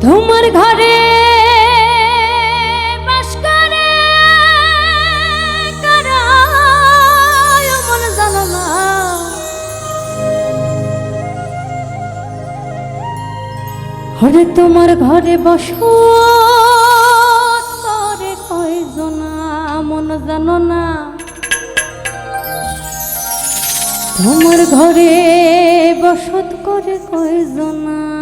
তোমার ঘরে বাস করে মন জানো হরে তোমার ঘরে বস করে কয়জনা মন জানো না তোমার ঘরে বসত করে কয়জনা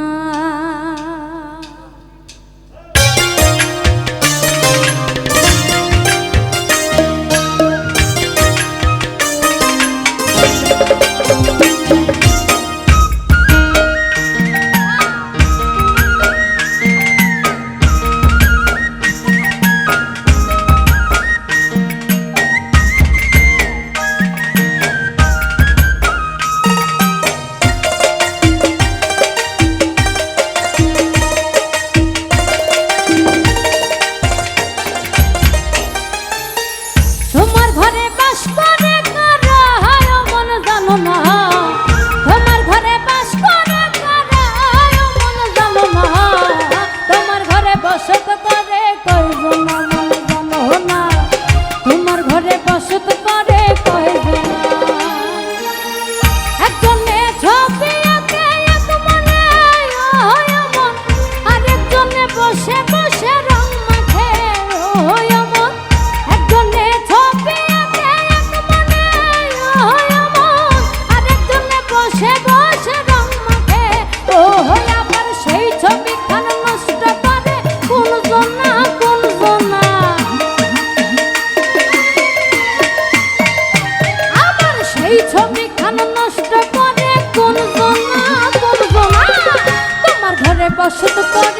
কষ্ট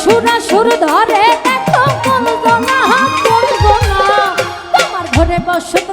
সুরা সুর ধরে এত করব না করব না। তোমার ঘরে বসত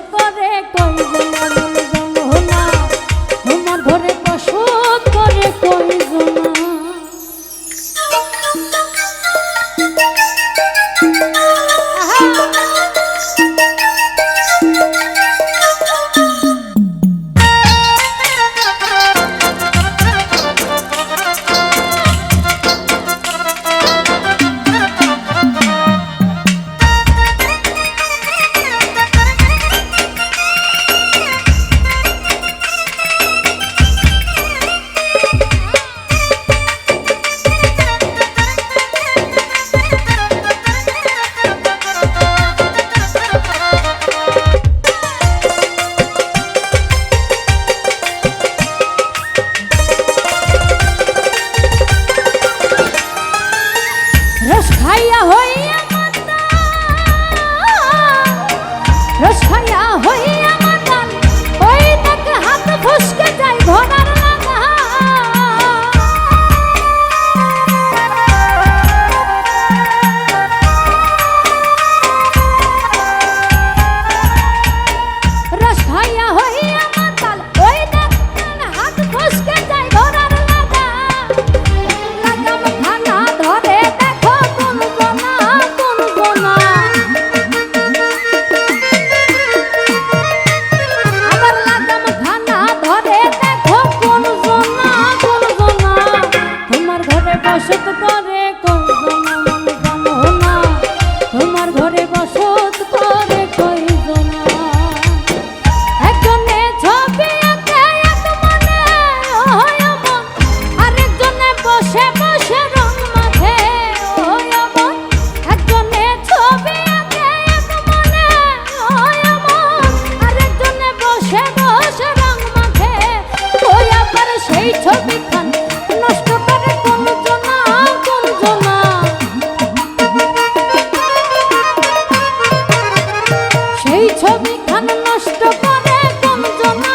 নষ্ট করে কমজনা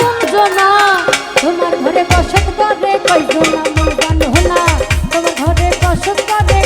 কমজনা তোমার ঘরে বসত করে কইজনা মন গান হোনা তোমার ঘরে বসত করে